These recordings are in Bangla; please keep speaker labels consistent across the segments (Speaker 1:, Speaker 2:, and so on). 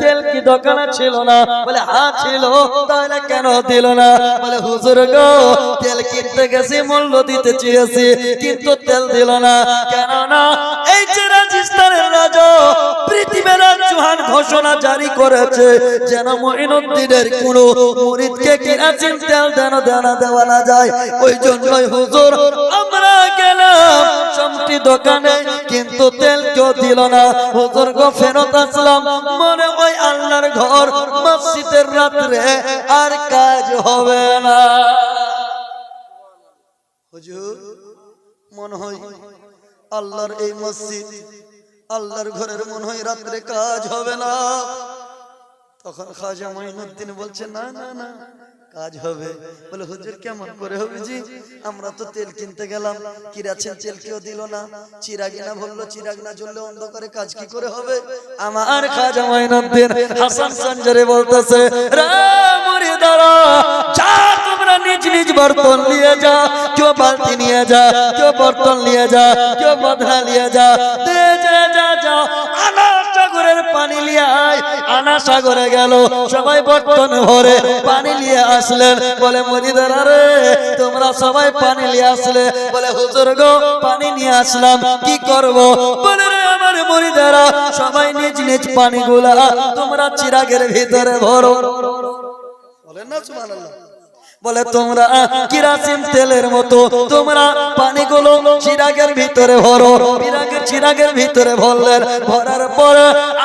Speaker 1: তেল কি দোকানে ছিল না? বলে, হা, ছিল। তাহলে কেন দিল না? বলে, হুজুর গো, তেল কিনতে গেছি, মূল্য দিতে চেয়েছি, কিন্তু তেল দিল না। কেন না এই যে পৃথিবীর ঘোষণা জারি করেছে যেন কোন তেল যেন দেনা দেওয়া না যায়। ওই জন্যই হুজুর, আমরা গেলাম দোকানে, কিন্তু তেল কেউ দিল না। হুজুর গো, ফেরত আসলাম। মনে ওই আল্লাহর ঘর, মসজিদের রাত্রে আর কাজ হবে না। হুজুর, মনে হয় আল্লাহর এই মসজিদ আল্লাহর ঘরের মনে হয় রাত্রে কাজ হবে না। তখন খাজা মাইনুদ্দিন বলছে, না না না, কাজ হবে। বলে, হুজুর, কেমন করে হবে জি? আমরা তো তেল কিনতে গেলাম। কিরাছেন তেল কেউ দিল না। চিরাগ না বলল চিরাগ না জ্বললে অন্ধকারে কাজ কি করে হবে? আমার খাজা মাইনুদ্দিন হাসান সঞ্জরে বলতেছে, রে মুরিদারা যা তোমরা নিজ নিজ বর্তন নিয়ে যা। কেউ বালতি নিয়ে যা, কেউ বর্তন নিয়ে যা, কেউ বদনা নিয়ে যা। পানি নিয়ে সবাই পানি আসলেন। বলে তোমরা সবাই পানি নিয়ে আসলে। বলে, হুজুর গো, পানি নিয়ে আসলাম, কি আমার মরিদারা সবাই নিজ নিজ তোমরা চিরাগের ভিতরে ভরো। বলেন না বলে, তোমরা কিরাসিন তেলের মতো, তোমরা পানিগুলো চিরাগের ভিতরে ভরো। চিরাগের চিরাগের ভিতরে ভরলেন। ভরার পর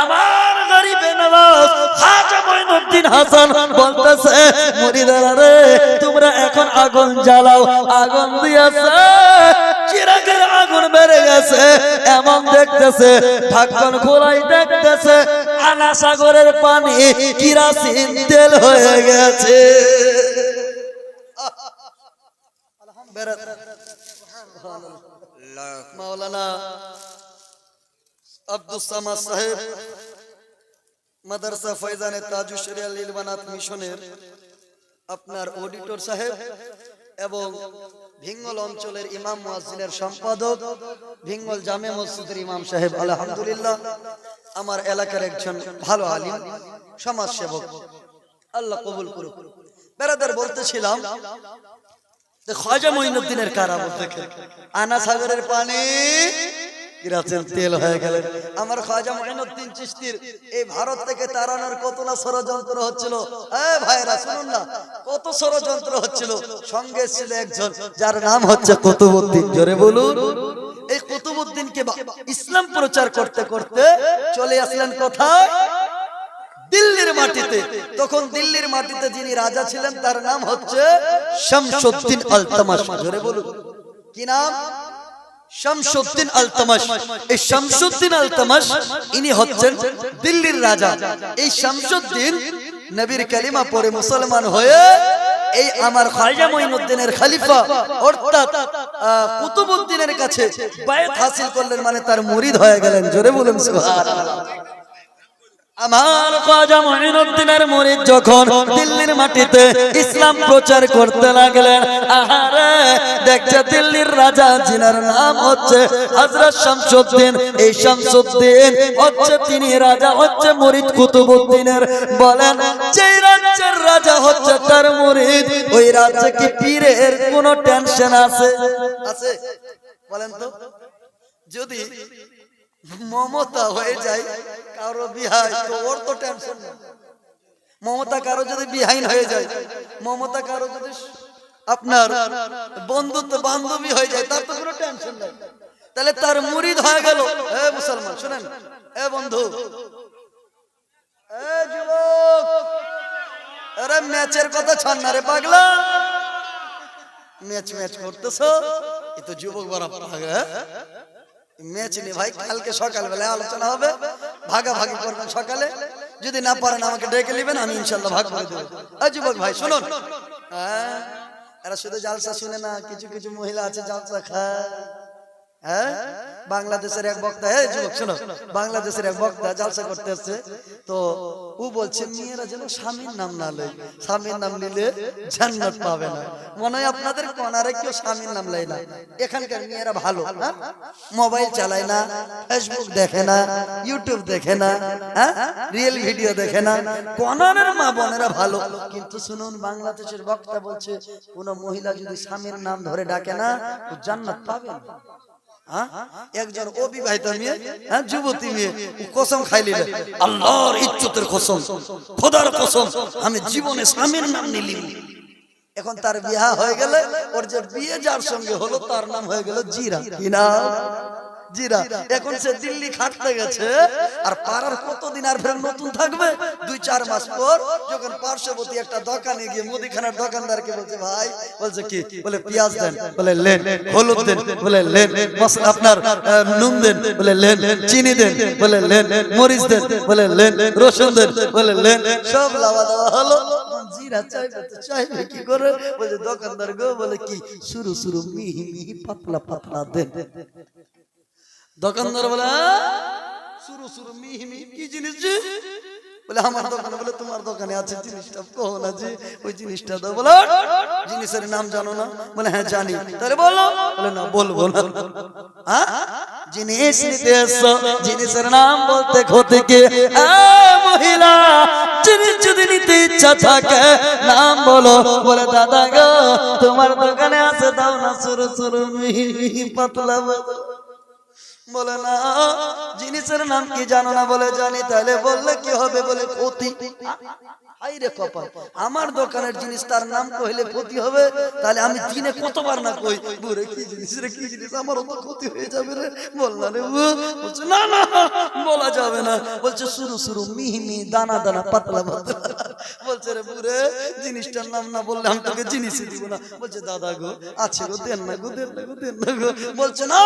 Speaker 1: আমার গরিবে হাসান বলতেছে মুরিদারা তোমরা এখন আগুন জ্বালাও, আগুন দিয়েছে, চিরাগের আগুন বেড়ে গেছে। এমন দেখতেছে, ঢাকন খোলাই দেখতেছে আনা সাগরের পানি কিরাসিন তেল হয়ে গেছে। মাওলানা আব্দুল সামাদ সাহেব মাদ্রাসা তাজু শরিয়া মিশনের আপনার অডিটর সাহেব এবং ভিঙ্গল অঞ্চলের ইমাম মুয়াজ্জিনের সম্পাদক ভিঙ্গল জামে মসজিদের ইমাম সাহেব। আলহামদুলিল্লাহ আমার এলাকার একজন ভালো আলিম সমাজ সেবক আল্লাহ কবুল করুক। বেড়াদার বলতেছিলাম খাজা মঈনুদ্দিনের কারামত দেখে আনা সাগরের পানি তেল হয়ে আমার খাজা চিশতির এই ভারত থেকে কত না ষড়যন্ত্র হচ্ছিল? ভাইরা, শুনুন না, কত ষড়যন্ত্র হচ্ছিল? সঙ্গে ছিল একজন, যার নাম হচ্ছে কুতুবউদ্দিন। জোরে বলুন। এই কুতুবউদ্দিনকে ইসলাম প্রচার করতে করতে চলে আসলেন কোথায়? দিল্লির মাটিতে। তখন দিল্লির মাটিতে যিনি রাজা ছিলেন তার নাম হচ্ছে শামসুদ্দিন আলতামাশ। জোরে বলুন। কি নাম? শামসুদ্দিন আলতামাশ। এই শামসুদ্দিন আলতামাশ ইনি হচ্ছেন দিল্লির রাজা। এই শামসুদ্দিন নবীর কালিমা পরে মুসলমান হয়ে এই আমার খাজা মঈনুদ্দিনের খলিফা অর্থাৎ কুতুবউদ্দিনের কাছে বায়াত হাসিল করলেন মানে তার মুরিদ হয়ে গেলেন। জোরে বলুন সুবহানাল্লাহ। আমার খাজা মঈনুদ্দিনের মুরিদ যখন দিল্লির মাটিতে ইসলাম প্রচার করতে লাগলেন, আহারে, দেখছে দিল্লির রাজা জিনার নাম হচ্ছে হযরত শামসুদ্দিন। এই শামসুদ্দিন হচ্ছে তিনি, রাজা হচ্ছে মুরিদ কুতুবউদ্দিনের। বলেন যে রাজ্যের রাজা হচ্ছে তার মুরিদ, ওই রাজ্যে কি পীরের কোনো টেনশন আছে? আছে। বলেন তো। যদি মমতা হয়ে যায়, কারও বিহাই তো ওর তো টেনশন মমতা কারও যদি বিহাইন হয়ে যায়, মমতা কারও যদি আপনার বন্ধুত্ব, বান্ধবী হয়ে যায়, তার তো কোনো টেনশন নেই। তাহলে তার মুরিদ হয়ে গেল। এ মুসলমান, শুনেন। এ বন্ধু। এ যুবক। আরে ম্যাচের কথা ছাড় না রে পাগলা। ম্যাচ ম্যাচ করতেছো? এ তো যুবক বড় পাগলা? ম্যাচ নেই ভাই, কালকে সকালবেলায় আলোচনা হবে, ভাগাভাগি করবেন সকালে। যদি না পারেন আমাকে ডেকে নেবেন, আমি ইনশাল্লাহ ভাগ করে দেবো। যুবক ভাই, শুনুন। হ্যাঁ এরা শুধু জালসা শুনে না, কিছু কিছু মহিলা আছে জালসা খায়। হ্যাঁ? বাংলাদেশের এক বক্তা, এই যুবক, শোনো, বাংলাদেশের এক বক্তা জালসা করতে আসছে। তো ও বলছে, মেয়েরা যেন স্বামীর নাম না লয় স্বামীর নাম নিলে জান্নাত পাবে না। মনে হয় আপনাদের কনারে কেউ স্বামীর নাম লেয় না। এখানকার মেয়েরা ভালো হ্যাঁ? মোবাইল চালায় না, ফেসবুক দেখে না, ইউটিউব দেখে না হ্যাঁ? রিয়েল ভিডিও দেখে না। কনারের মা বোনেরা ভালো। কিন্তু শুনুন, বাংলাদেশের বক্তা বলছে, কোন মহিলা যদি স্বামীর নাম ধরে ডাকে না তো জান্নাত পাবে না। হ্যাঁ? একজন অবিবাহিত মেয়ে হ্যাঁ যুবতী মেয়ে কসম খাইলি আল্লাহর ইজ্জতের কসম খোদার কসম আমি জীবনে স্বামীর নাম নিলি এখন তার বিয়া হয়ে গেলে ওর যে বিয়ে যার সঙ্গে হলো তার নাম হয়ে গেল জিরা। কি নাম? জিরা এখন সে দিল্লি খাটতে গেছে, আর পাড়ার কতদিন আর ফের নতুন থাকবে? দুই চার মাস পর যখন পার্শ্ববর্তী একটা দোকানে গিয়ে মুদিখানার দোকানদারকে বলছে, ভাই, বলছে কি? বলে, পেঁয়াজ দেন। বলে, লেন। হলুদ দেন। বলে, লেন। আপনার নুন দেন। বলে, লেন। চিনি দেন। বলে, লেন। মরিচ দেন। বলে, লেন। রসুন দেন। বলে, লেন। সব লাওয়া দেওয়া হলো। জিরা চাইবে তো চাইবে কি করে? বলে দোকানদার গো, বলে, কি? শুরু শুরু মিহি মিহি পাতলা পাতলা দেন। দোকানদার বলে, "আ? শুরু শুরু মিহি মিহি কি জিনিস জি?" বলে, আমার দোকানে, বলে, তোমার দোকানে আছে জিনিসটা কहो না জি ওই জিনিসটা দাও। বলো জিনিসের নাম জানো না? বলে হ্যাঁ জানি। তাহলে বলো। বলে, না, বলব না। জিনিস নিতে এসো, জিনিসের নাম বলতে ক্ষতি কে? মহিলা জিনিস যদি নিতে ইচ্ছা থাকে, নাম বলো। বলে, দাদা গো, তোমার দোকানে আছে, দাও না। শুরু মিহি মিহি পাতলা পাতলা। বলে, না, জিনিসের নাম কি জানো না? বলে, জানি। তাহলে বললে কি হবে? বলে ক্ষতি আমার দোকানের জিনিস তার নাম কইলে ক্ষতি হবে? তাহলে আমি দিনে কতবার না কই, বুড়ে, কি জিনিস রে, কি জিনিস? আমার তো ক্ষতি হয়ে যাবে রে। বল না রে। বলছে, না না, বলা যাবে না। বলছে, শুরু শুরু মিহি মিহি দানা দানা, পাতলা পাতলা। বলছে, রে, বুড়ে, জিনিসটার নাম না বললে আমি তোকে জিনিসই দিব না। বলছে, দাদা গো, আছে গো, দেন না গো, দেন না গো, দেন না গো। বলছে, না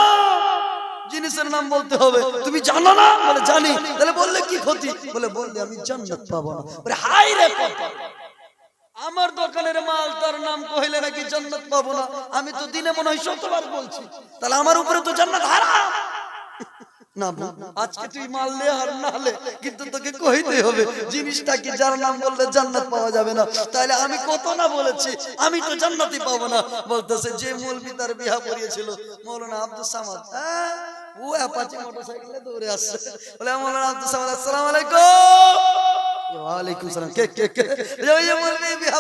Speaker 1: জিনিসের নাম বলতে হবে। তুমি জানো না? বলে, জানি। তাহলে বললে কি ক্ষতি? বলে, বললে, আমি জান্নাত পাবো না। বলে হাই রে কপাল। আমার দোকানের মাল তার নাম কহিলে নাকি জান্নাত পাবো না? আমি তো দিনে মনে হয় শতবার বলছি। তাহলে আমার উপরে তো জান্নাত হারাম। না আজকে তুই মারলে আর নালে কিন্তু তোকে কইতে হবে জিনিসটা কি যার নাম বললে জান্নাত পাওয়া যাবে না? তাহলে আমি কত না বলেছি আমি তো জান্নাতই পাবো না। বলতেছে যে মৌলবি তার বিয়া পড়িয়েছিল মৌলানা আব্দুল সামাদ। হ্যাঁ, ও অ্যাপাচি মোটরসাইকেলে দৌড়ে আসছে। বলে মৌলানা আব্দুল সামাদ আসসালামু আলাইকুম। ওয়ালাইকুম সালাম। কে কে কে? ওই যে-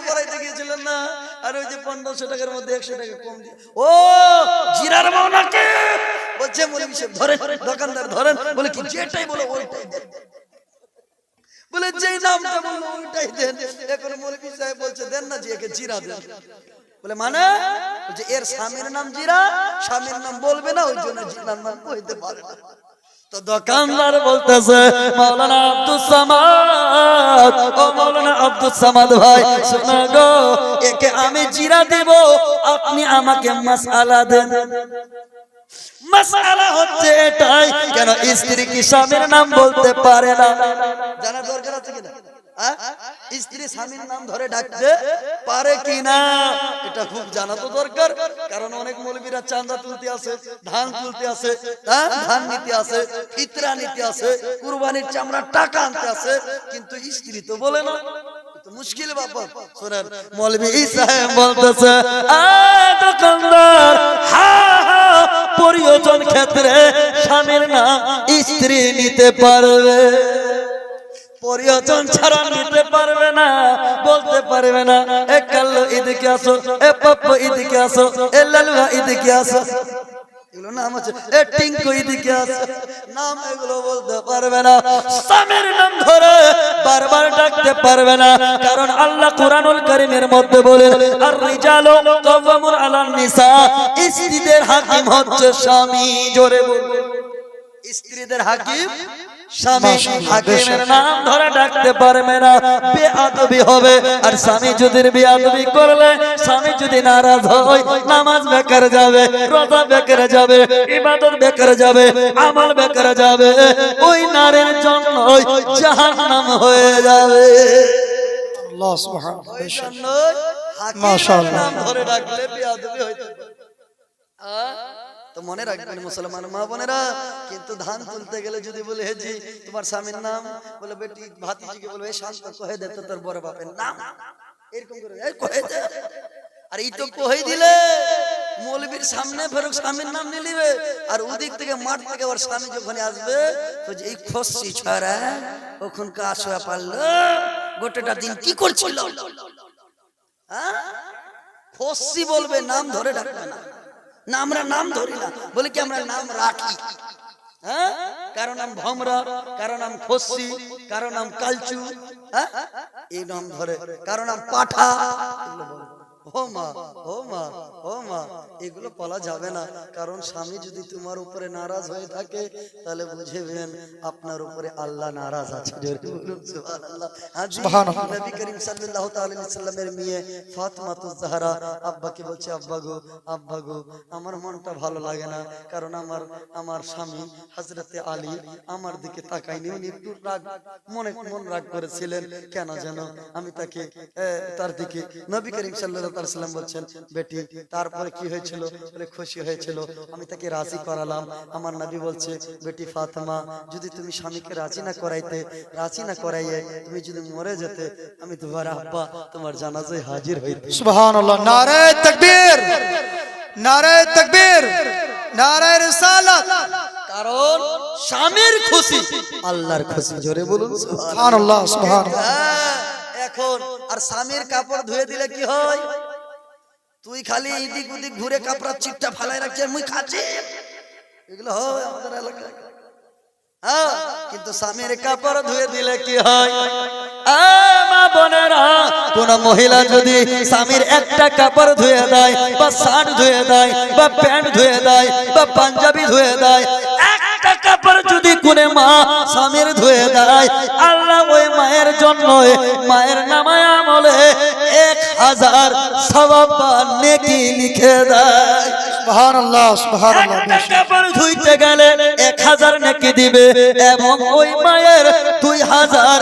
Speaker 1: পড়াইতে গিয়েছিলেন না? আর ওই যে পনেরোশো টাকার মধ্যে একশো টাকা কম দিয়ে ও জিরার মাওনাকে! বলছে সাহেব ধরেন, দোকানদার ধরেন, বলে কি, যেটাই বলে ওইটাই দেন। বলে যে নামটা ওইটাই দেন। এখন সাহেব বলছে, দেন না একে জিরা দেন। বলে মানে? বলছে এর স্বামীর নাম জিরা, স্বামীর নাম বলবে না, ওই জন্য নাম কইতে পারে না। তো দোকানদার বলতেছে, মাওলানা আব্দুল সামাদ, ও মাওলানা আব্দুল সামাদ ভাই গো, একে আমি জিরা দেব, আপনি আমাকে মাসআলা দেন। মৌলবীরা চাঁদা তুলতে ধান তুলতে? ধান নিতে ফিতরা নিতে কুরবানির চামড়া টাকা আনতে কিন্তু স্ত্রী তো বলে না। মুশকিল শোনেন, মৌলবী সাহেব বলতেছে দোকানদার হা প্রয়োজন ক্ষেত্রে স্বামীর নাম স্ত্রী নিতে পারবে। প্রয়োজন ছাড়া নিতে পারবে না, বলতে পারবে না, এ কাল্লো এদিকে আসো, এ পাপ্পু এদিকে আসো, এ লালুয়া এদিকে আসো। নাম আছে আসো। নাম এগুলো বলতে পারবে না। স্বামীর নাম ধরে বারবার ডাকতে পারবে না। কারণ আল্লাহ কোরআনুল করিমের মধ্যে বলেন আর রিজালু কাওয়ামুন আলান নিসা। স্ত্রীদের হাকিম হচ্ছে স্বামী, জোরে বলবে স্ত্রীদের হাকিম স্বামী হাকিমের নাম ধরে ডাকতে পারবে না। হবে। আর স্বামী যদি বেআদবি করলে স্বামী যদি নারাজ হয় নামাজ বেকার যাবে রোজা বেকার যাবে ইবাদত বেকার যাবে আমল বেকার যাবে ওই নারীর জন্য জাহান্নাম হয়ে যাবে।
Speaker 2: আল্লাহ সুবহানাহু
Speaker 1: ওই জন্য হাকিমের নাম ধরে ডাকলে বেয়াদবি হইতে পারে। তো মনে রাখবেন মুসলমান মা বোনেরা, কিন্তু ধান তুলতে গেলে যদি বলে, হে জি, তোমার স্বামীর নাম, বলে, বেটি ভাতিজিকে বলবে "এই শান্ত, কহে দে তো তোর বড় বাপের নাম। এরকম করে, "এই কহে দে। আর এই তো কহে দিলে, মৌলবীর সামনে ফেরক স্বামীর নাম নিয়ে নিবে, আর ওদিক থেকে মাঠ থেকে ওর স্বামী যখন আসবে, তো এই খসি ছড়া ওখান কাজ হয়ে পারল গোটাটা দিন কি করছিল? হ্যাঁ? খসি বলবে, নাম ধরে ডাকবে না। না, আমরা নাম ধরি না। বলে কি, আমরা নাম রাখি। হ্যাঁ? কারও নাম ভমরা, কারও নাম খসি, কারও নাম কালচু হ্যাঁ? এই নাম ধরে। কারও নাম পাঠা। ও মা ও মা ও মা এগুলো বলা যাবে না। কারণ স্বামী যদি তোমার উপরে নারাজ হয়ে থাকে তাহলে বুঝেবেন আপনার উপরে আল্লাহ নারাজ আছে। নবী করিম সাল্লাল্লাহু তাআলা সাল্লামের মেয়ে ফাতিমাতুজ জাহরা আব্বাকে বলছে আব্বা গো আব্বা গো আমার মনটা ভালো লাগে না। কারণ আমার আমার স্বামী হযরতে আলী আমার দিকে তাকায়নি। উনি একটু রাগ মনে মন রাগ করেছিলেন। কেন যেন আমি তাকে তার দিকে নবী করিম সাল্লাল্লাহু সাল্লাম বলছেন বেটি তারপরে কি হয়েছিল? বলে খুশি হয়েছিল। আমি তাকে রাজি করালাম। আমার নবী বলছে বেটি ফাতেমা যদি তুমি স্বামীকে রাজি না করাইতে রাজি না করাইয়ে তুমি যদি মরে যেতে আমি তোমার আব্বা তোমার জানাজায় হাজির হইতে।
Speaker 2: সুবহানাল্লাহ। নারে তাকবীর! নারে তাকবীর! নারে রিসালাত!
Speaker 1: কারণ স্বামীর খুশি। আল্লাহর খুশি জোরে বলুন সুবহানাল্লাহ।
Speaker 2: সুবহানাল্লাহ সুবহানাল্লাহ।
Speaker 1: হ্যাঁ, এখন আর স্বামীর কাপড় ধুয়ে দিলে কি হয়? তুই খালি এদিক ওদিক ঘুরে কাপড় চিটটা ফালাই রাখছে মুই খাচ্ছি। এগুলো হয় আমাদের এলাকায়। হ্যাঁ কিন্তু স্বামীর কাপড় ধুয়ে দিলে কি হয়? মা বোনেরা, কোন মহিলা যদি স্বামীর একটা কাপড় ধুয়ে দেয়, বা শার্ট ধুয়ে দেয়, বা প্যান্ট ধুয়ে দেয়, বা পাঞ্জাবি ধুয়ে দেয়, একটা কাপড় যদি কোনে মা স্বামীর ধুয়ে দেয়, আল্লাহ ওই মায়ের জন্য মায়ের নামায় আমলে হাজার সবাব নেকি লিখে দেয়।
Speaker 2: সুবহানাল্লাহ সুবহানাল্লাহ
Speaker 1: কাপড় ধুইতে গেলে এক হাজার নাকি দিবে এবং ওই মায়ের দুই হাজার